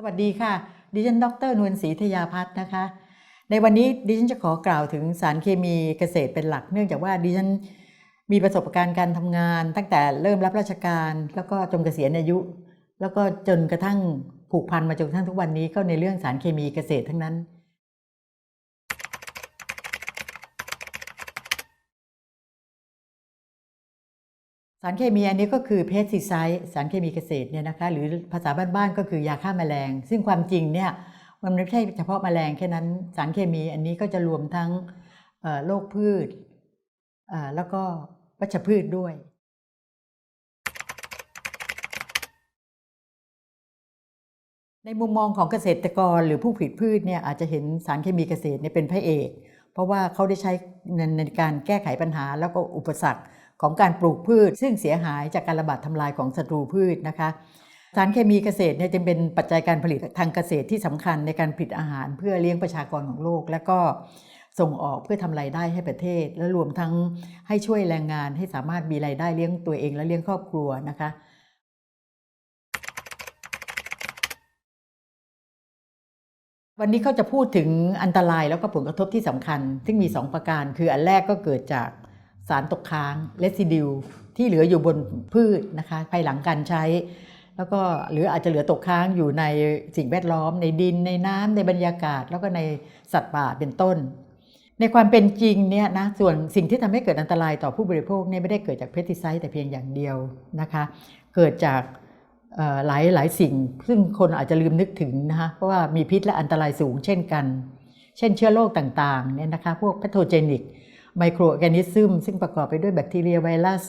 สวัสดีค่ะ ดิฉัน ดรนวลศรีธยาพัฒน์นะคะ ในวันนี้ดิฉันจะขอกล่าวถึงสารเคมีเกษตรเป็นหลัก เนื่องจากว่าดิฉันมีประสบการณ์การทำงาน ตั้งแต่เริ่มรับราชการ แล้วก็จนเกษียณอายุ แล้วก็จนกระทั่งผูกพันมาจนกระทั่งทุกวันนี้ก็ในเรื่องสารเคมีเกษตรทั้งนั้น สารเคมีอันนี้ก็คือเพสติไซด์สารเคมีเกษตรเนี่ยนะคะหรือภาษาบ้านๆก็คือยาฆ่าแมลง ซึ่งความจริงเนี่ยมันไม่ใช่เฉพาะแมลงแค่นั้นสารเคมีอันนี้ก็จะรวมทั้งโรคพืชแล้วก็วัชพืชด้วย ในมุมมองของเกษตรกรหรือผู้ผลิตพืชเนี่ยอาจจะเห็นสารเคมีเกษตรเนี่ยเป็นพระเอก เพราะว่าเขาได้ใช้ในในการแก้ไขปัญหาแล้วก็อุปสรรค ของการปลูกพืช ซึ่งเสียหายจากการระบาดทำลายของศัตรูพืชนะคะสารเคมีเกษตรเนี่ยจึงเป็นปัจจัยการผลิตทางเกษตรที่สำคัญในการผลิตอาหารเพื่อเลี้ยงประชากรของโลก และก็ส่งออกเพื่อทำรายได้ให้ประเทศ และรวมทั้งให้ช่วยแรงงานให้สามารถมีรายได้เลี้ยงตัวเองและเลี้ยงครอบครัวนะคะวันนี้เขาจะพูดถึงอันตรายแล้วก็ผลกระทบที่สำคัญ ซึ่งมี 2 ประการ คืออันแรกก็เกิดจาก สารตกค้างเลซิดิวที่เหลืออยู่บนพืชนะคะภายหลังการใช้ แล้วก็หรืออาจจะเหลือตกค้างอยู่ในสิ่งแวดล้อม ในดินในน้ำในบรรยากาศ แล้วก็ในสัตว์ป่าเป็นต้น ในความเป็นจริงเนี่ยนะส่วนสิ่งที่ทำให้เกิดอันตรายต่อผู้บริโภคเนี่ยไม่ได้เกิดจากเพสติไซด์แต่เพียงอย่างเดียวนะคะเกิดจากหลายหลายสิ่ง ซึ่งคนอาจจะลืมนึกถึงนะคะเพราะว่ามีพิษและอันตรายสูงเช่นกัน เช่นเชื้อโรคต่างๆเนี่ยนะคะพวกแพทโทเจนิก ไมโครแกนิซึมซึ่งประกอบไปด้วยแบคทีเรียไวรัส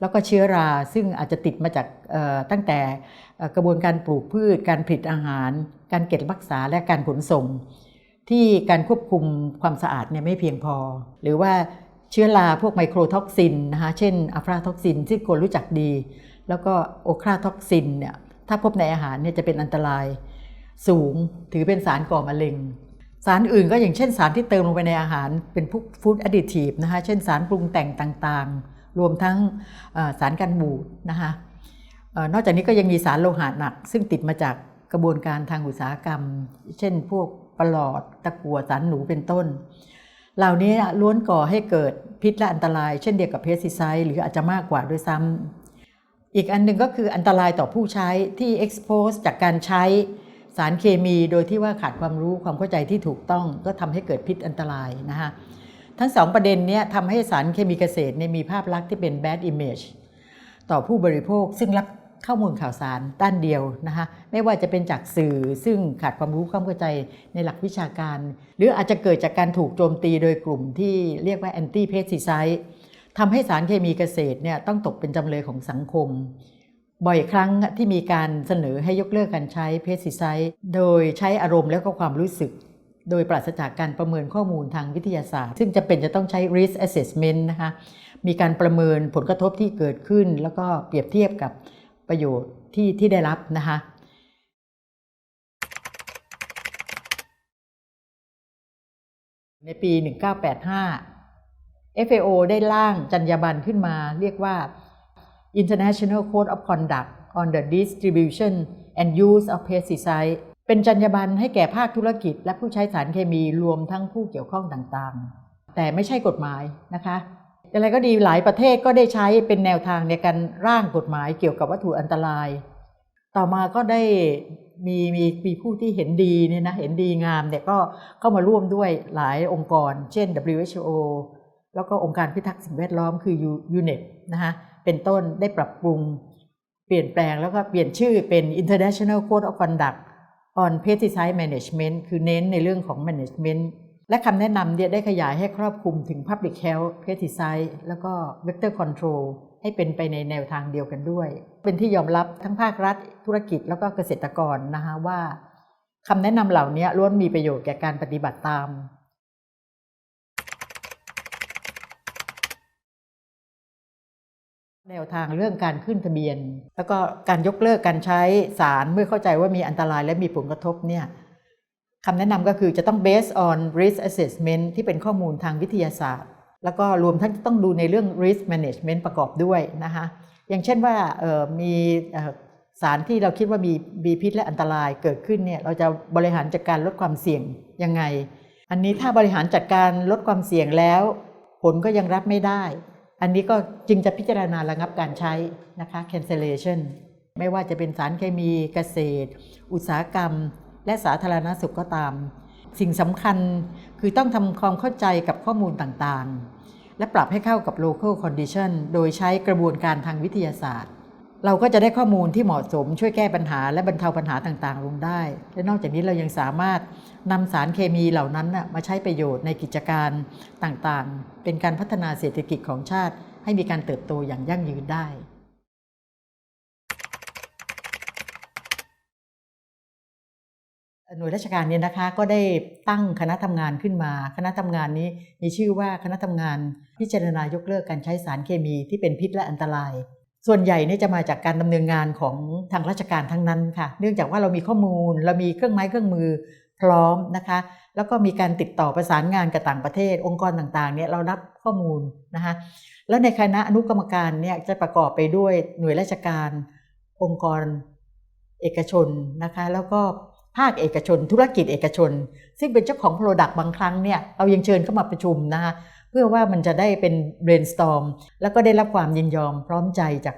แล้วก็เชื้อรา ซึ่งอาจจะติดมาจากตั้งแต่กระบวนการปลูกพืช การผลิตอาหาร การเก็บรักษาและการขนส่ง ที่การควบคุมความสะอาดเนี่ยไม่เพียงพอ หรือว่าเชื้อราพวกไมโครท็อกซินนะคะเช่นอะฟลาท็อกซินที่คนรู้จักดี แล้วก็โอคราท็อกซินเนี่ยถ้าพบในอาหารเนี่ยจะเป็นอันตรายสูงถือเป็นสารก่อมะเร็ง สารอื่นก็อย่างเช่นสารที่เติมลงไปในอาหารเป็นพวกฟู้ดแอดดิทีฟนะคะเช่นสารปรุงแต่งต่างๆ รวมทั้งสารกันบูดนะคะออนอกจากนี้ก็ยังมีสารโลหะหนัก ซึ่งติดมาจากกระบวนการทางอุตสาหกรรม เช่นพวกปลอดตะกั่วสารหนูเป็นต้น เหล่านี้ล้วนก่อให้เกิดพิษและอันตราย เช่นเดียวกับเพสติไซด์หรืออาจจะมากกว่าด้วยซ้ำอีกอันหนึ่งก็คืออันตรายต่อผู้ใช้ที่ expose จากการใช้ สารเคมีโดยที่ว่าขาดความรู้ความเข้าใจที่ถูกต้องก็ทำให้เกิดพิษอันตรายนะคะทั้งสองประเด็นนี้ทำให้สารเคมีเกษตรเนี่ยมีภาพลักษณ์ที่เป็น bad image ต่อผู้บริโภคซึ่งรับข้อมูลข่าวสารด้านเดียวนะคะไม่ว่าจะเป็นจากสื่อซึ่งขาดความรู้ความเข้าใจในหลักวิชาการ หรืออาจจะเกิดจากการถูกโจมตีโดยกลุ่มที่เรียกว่า anti pesticide ทำให้สารเคมีเกษตรเนี่ยต้องตกเป็นจำเลยของสังคม บ่อยครั้งที่มีการเสนอให้ยกเลิกการใช้เพสติไซด์โดยใช้อารมณ์แล้วก็ความรู้สึก โดยปราศจากการประเมินข้อมูลทางวิทยาศาสตร์ ซึ่งจะเป็นจะต้องใช้ risk assessment นะคะมีการประเมินผลกระทบที่เกิดขึ้น แล้วก็เปรียบเทียบกับประโยชน์ที่ที่ได้รับนะคะในปี 1985 FAO ได้ร่างจรรยาบรรณขึ้นมาเรียกว่า International Code of Conduct on the Distribution and Use of Pesticides เป็นจรรยาบรรณให้แก่ภาคธุรกิจ และผู้ใช้สารเคมีรวมทั้งผู้เกี่ยวข้องต่างๆ แต่ไม่ใช่กฎหมายนะคะอย่างไรก็ดีหลายประเทศก็ได้ใช้เป็นแนวทางในการร่างกฎหมายเกี่ยวกับวัตถุอันตราย ต่อมาก็ได้มีมีมีผู้ที่เห็นดีเนี่ยนะเห็นดีงามเนี่ยก็เข้ามาร่วมด้วยหลายองค์กร เช่น WHO แล้วก็องค์การพิทักษ์สิ่งแวดล้อมคือ UNEP นะคะ เป็นต้นได้ปรับปรุง เปลี่ยนแปลงแล้วก็เปลี่ยนชื่อเป็น International Code of Conduct on Pesticide Management คือเน้นในเรื่องของ management และคำแนะนำเนี่ยได้ขยายให้ครอบคลุมถึง Public Health Pesticide แล้วก็ Vector Control ให้เป็นไปในแนวทางเดียวกันด้วย เป็นที่ยอมรับทั้งภาครัฐ ธุรกิจแล้วก็เกษตรกรนะคะว่าคำแนะนำเหล่านี้ล้วนมีประโยชน์แก่การปฏิบัติตาม แนวทางเรื่องการขึ้นทะเบียน แล้วก็การยกเลิกการใช้สารเมื่อเข้าใจว่ามีอันตรายและมีผลกระทบเนี่ยคำแนะนำก็คือจะต้อง based on risk assessment ที่เป็นข้อมูลทางวิทยาศาสตร์ แล้วก็รวมทั้งต้องดูในเรื่อง risk management ประกอบด้วยนะคะอย่างเช่นว่ามีสารที่เราคิดว่ามีมีพิษและอันตรายเกิดขึ้นเนี่ยเราจะบริหารจัดการลดความเสี่ยงยังไง อันนี้ถ้าบริหารจัดการลดความเสี่ยงแล้ว ผลก็ยังรับไม่ได้ อันนี้ก็จึงจะพิจารณาระงับการใช้นะคะ cancellation ไม่ว่าจะเป็นสารเคมีเกษตร อุตสาหกรรม และสาธารณสุขก็ตาม สิ่งสำคัญคือต้องทำความเข้าใจกับข้อมูลต่างๆ และปรับให้เข้ากับ local condition โดยใช้กระบวนการทางวิทยาศาสตร์ เราก็จะได้ข้อมูลที่เหมาะสม ช่วยแก้ปัญหาและบรรเทาปัญหาต่างๆ ลงได้ และนอกจากนี้เรายังสามารถนำสารเคมีเหล่านั้นมาใช้ประโยชน์ในกิจการต่างๆ เป็นการพัฒนาเศรษฐกิจของชาติ ให้มีการเติบโตอย่างยั่งยืนได้หน่วยราชการเนี่ยนะคะก็ได้ตั้งคณะทำงานขึ้นมา คณะทำงานนี้มีชื่อว่าคณะทำงานพิจารณายกเลิกการใช้สารเคมีที่เป็นพิษและอันตราย ส่วนใหญ่เนี่ยจะมาจากการดำเนินงานของทางราชการทั้งนั้นค่ะ เนื่องจากว่าเรามีข้อมูล เรามีเครื่องไม้เครื่องมือพร้อมนะคะ แล้วก็มีการติดต่อประสานงานกับต่างประเทศ องค์กรต่างๆเนี่ยเรารับข้อมูลนะคะ แล้วในคณะอนุกรรมการเนี่ยจะประกอบไปด้วยหน่วยราชการ องค์กรเอกชนนะคะ แล้วก็ภาคเอกชน ธุรกิจเอกชน ซึ่งเป็นเจ้าของ Product บางครั้งเนี่ยเรายังเชิญเข้ามาประชุมนะคะ พื่อว่ามันจะได้เป็น brainstorm แล้วก็ได้รับความยินยอมพร้อมใจจาก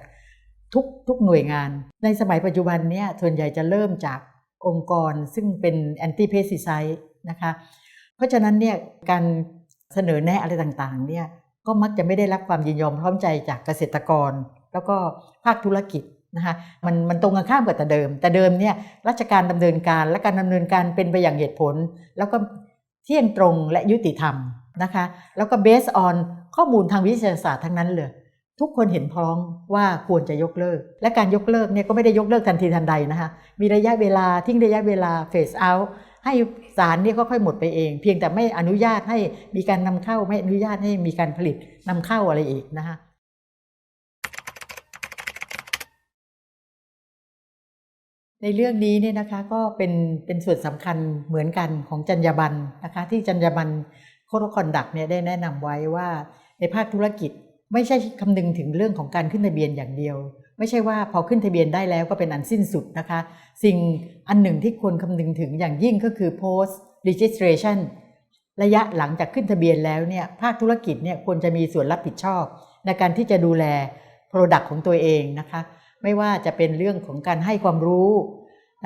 ทุกทุกหน่วยงาน ในสมัยปัจจุบันเนี่ยส่วนใหญ่จะเริ่มจากองค์กรซึ่งเป็น anti pesticide นะคะเพราะฉะนั้นเนี่ยการเสนอแนะอะไรต่างๆเนี่ยก็มักจะไม่ได้รับความยินยอมพร้อมใจจากเกษตรกร แล้วก็ภาคธุรกิจนะคะมันมันตรงกันข้ามกับแต่เดิม แต่เดิมเนี่ยราชการดำเนินการและการดำเนินการเป็นไปอย่างเหตุผล แล้วก็เที่ยงตรงและยุติธรรม นะคะแล้วก็ based on ข้อมูลทางวิทยาศาสตร์ทั้งนั้นเลย ทุกคนเห็นพ้องว่าควรจะยกเลิก และการยกเลิกเนี่ยก็ไม่ได้ยกเลิกทันทีทันใดนะคะมีระยะเวลาทิ้งระยะเวลา phase out ให้สารเนี่ยค่อยๆหมดไปเอง เพียงแต่ไม่อนุญาตให้มีการนำเข้าไม่อนุญาตให้มีการผลิตนำเข้าอะไรอีกนะคะในเรื่องนี้เนี่ยนะคะก็เป็นเป็นส่วนสำคัญเหมือนกันของจรรยาบรรณนะคะที่จรรยาบรรณ โคดคอนดักเนี่ยได้แนะนำไว้ว่าในภาคธุรกิจไม่ใช่คำนึงถึงเรื่องของการขึ้นทะเบียนอย่างเดียว ไม่ใช่ว่าพอขึ้นทะเบียนได้แล้วก็เป็นอันสิ้นสุดนะคะ สิ่งอันหนึ่งที่ควรคำนึงถึงอย่างยิ่งก็คือ post registration ระยะหลังจากขึ้นทะเบียนแล้วเนี่ยภาคธุรกิจเนี่ยควรจะมีส่วนรับผิดชอบ ในการที่จะดูแล Product ของตัวเองนะคะ ไม่ว่าจะเป็นเรื่องของการให้ความรู้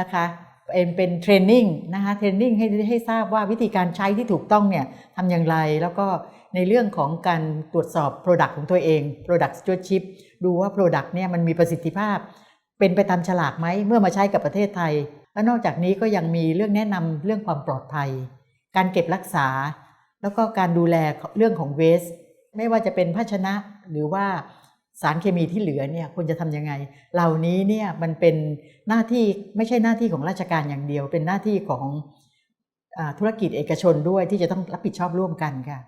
นะคะ เป็นเป็นเทรนนิ่งนะคะเทรนนิ่งให้ให้ทราบว่าวิธีการใช้ที่ถูกต้องเนี่ยทำอย่างไร แล้วก็ในเรื่องของการตรวจสอบ Product ของตัวเอง Product Stewardship ดูว่า Product เนี่ยมันมีประสิทธิภาพ เป็นไปตามฉลากไหมเมื่อมาใช้กับประเทศไทย และนอกจากนี้ก็ยังมีเรื่องแนะนำเรื่องความปลอดภัย การเก็บรักษา แล้วก็การดูแลเรื่องของเวสไม่ว่าจะเป็นภาชนะหรือว่า สารเคมีที่เหลือเนี่ยควรจะทำยังไง เหล่านี้เนี่ยมันเป็นหน้าที่ไม่ใช่หน้าที่ของราชการอย่างเดียว เป็นหน้าที่ของอธุรกิจเอกชนด้วยที่จะต้องรับผิดชอบร่วมกันค่ะ